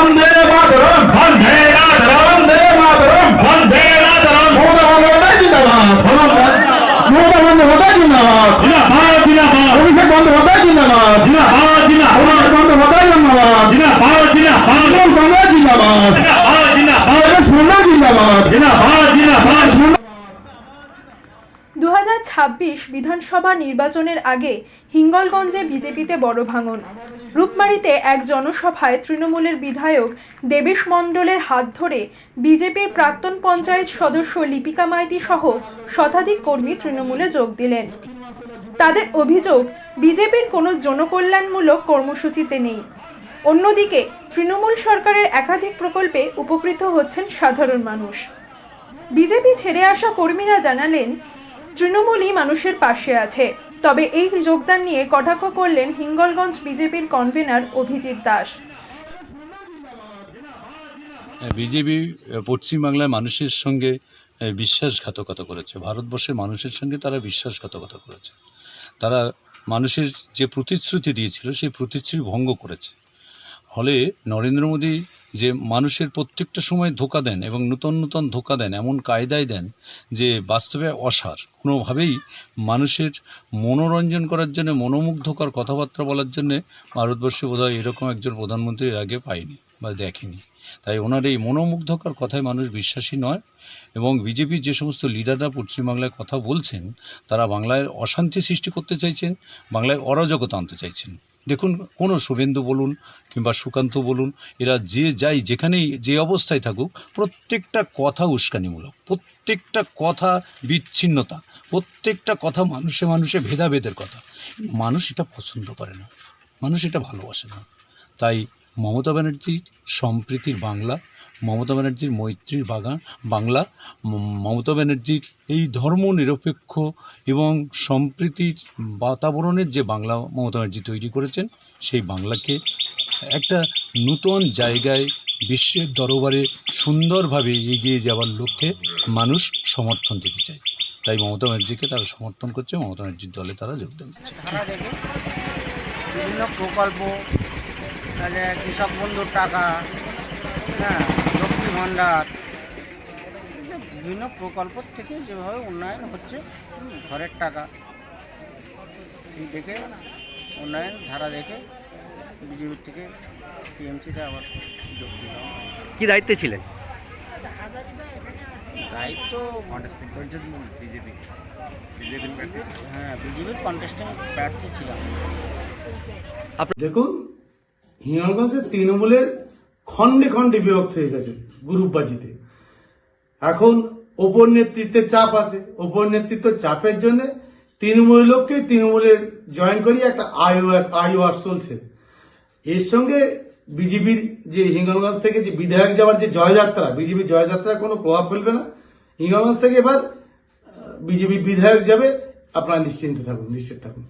বন্দে মাতরম বন্দে মাতরম বন্দে মাতরম। বন্দে মাতরম। মমতা বন্দ্যোপাধ্যায় জিন্দাবাদ। মমতা বন্দ্যোপাধ্যায় জিন্দাবাদ। জিন্দাবাদ জিন্দাবাদ। অভিষেক বন্দ্যোপাধ্যায় জিন্দাবাদ। জিন্দাবাদ জিন্দাবাদ। অভিষেক বন্দ্যোপাধ্যায় জিন্দাবাদ। জিন্দাবাদ জিন্দাবাদ। তৃণমূল কংগ্রেস জিন্দাবাদ। জিন্দাবাদ জিন্দাবাদ। কংগ্রেস মুন্ডা জিন্দাবাদ। জিন্দাবাদ জিন্দাবাদ। দু বিধানসভা নির্বাচনের আগে হিঙ্গলগঞ্জে বিজেপিতে বড় ভাঙন। রূপমারিতে এক জনসভায় তৃণমূলের বিধায়ক দেবেশ মণ্ডলের হাত ধরে বিজেপির প্রাক্তন পঞ্চায়েত সদস্য লিপিকা মাইতি সহ শতাধিক কর্মী তৃণমূলে যোগ দিলেন। তাদের অভিযোগ, বিজেপির কোনো জনকল্যাণমূলক কর্মসূচিতে নেই। অন্যদিকে, তৃণমূল সরকারের একাধিক প্রকল্পে উপকৃত হচ্ছেন সাধারণ মানুষ। বিজেপি ছেড়ে আসা কর্মীরা জানালেন, তৃণমূলই মানুষের পাশে আছে। তবে এই যোগদান নিয়ে কটাক্ষ করলেন হিঙ্গলগঞ্জ বিজেপির কনভেনার অভিজিৎ দাস। বিজেপি পশ্চিমবাংলার মানুষের সঙ্গে বিশ্বাসঘাতকতা করেছে। ভারতবর্ষের মানুষের সঙ্গে তারা বিশ্বাসঘাতকতা করেছে। তারা মানুষের যে প্রতিশ্রুতি দিয়েছিল, সেই প্রতিশ্রুতি ভঙ্গ করেছে। ফলে নরেন্দ্র মোদী যে মানুষের প্রত্যেকটা সময় ধোকা দেন এবং নূতন নূতন ধোকা দেন, এমন কায়দায় দেন যে বাস্তবে অসার। কোনোভাবেই মানুষের মনোরঞ্জন করার জন্য, মনোমুগ্ধকর কথাবার্তা বলার জন্যে ভারতবর্ষে বোধহয় এরকম একজন প্রধানমন্ত্রীর আগে পায়নি বা দেখেনি। তাই ওনার এই মনোমুগ্ধকর কথায় মানুষ বিশ্বাসী নয়। এবং বিজেপির যে সমস্ত লিডাররা পশ্চিমবাংলায় কথা বলছেন, তারা বাংলায় অশান্তি সৃষ্টি করতে চাইছেন, বাংলায় অরাজকতা আনতে চাইছেন। দেখুন, কোনো শুভেন্দু বলুন কিংবা সুকান্ত বলুন, এরা যে যাই যেখানেই যে অবস্থায় থাকুক, প্রত্যেকটা কথা উস্কানিমূলক, প্রত্যেকটা কথা বিচ্ছিন্নতা, প্রত্যেকটা কথা মানুষে মানুষে ভেদাভেদের কথা। মানুষ এটা পছন্দ করে না, মানুষ এটা ভালোবাসে না। তাই মমতা ব্যানার্জির সম্প্রীতির বাংলা মমতা ব্যানার্জির মৈত্রীর বাগান, বাংলা। মমতা ব্যানার্জির এই ধর্ম নিরপেক্ষ এবং সম্প্রীতির বাতাবরণের যে বাংলা মমতা ব্যানার্জি তৈরি করেছেন, সেই বাংলাকে একটা নূতন জায়গায়, বিশ্বের দরবারে সুন্দরভাবে এগিয়ে যাওয়ার লক্ষ্যে মানুষ সমর্থন দিতে চায়। তাই মমতা ব্যানার্জিকে তারা সমর্থন করছে, মমতা ব্যানার্জির দলে তারা যোগদান দেখে বিভিন্ন প্রকল্প কৃষক বন্ধুর টাকা হ্যাঁ লক্ষ্মী ভাণ্ডার। বিভিন্ন প্রকল্প থেকে যেভাবে উন্নয়ন হচ্ছে ঘরের টাকা। দেখে উন্নয়ন ধারা দেখে বিজেপির থেকে টিএমসিটা আবার যোগ দিলাম কি দায়িত্বে ছিলেন? দায়িত্ব বিজেপি হ্যাঁ বিজেপির কন্টেস্টিং প্রার্থী ছিলাম। দেখুন হিঙ্গলগঞ্জের তৃণমূলের খণ্ডে খণ্ডে বিভক্ত হয়ে গেছে গ্রুপবাজিতে এখন ওপর নেতৃত্বের চাপ আছে। ওপর নেতৃত্ব চাপের জন্য তৃণমূল লোককে তৃণমূলের জয়েন করিয়ে একটা আইও আইওয়ার চলছে। এর সঙ্গে বিজেপির যে হিঙ্গলগঞ্জ থেকে যে বিধায়ক যাওয়ার যে জয়যাত্রা, বিজেপি জয়যাত্রার কোনো প্রভাব ফেলবে না। হিঙ্গলগঞ্জ থেকে এবার বিজেপি বিধায়ক যাবে, আপনারা নিশ্চিন্তে থাকুন, নিশ্চিত থাকুন।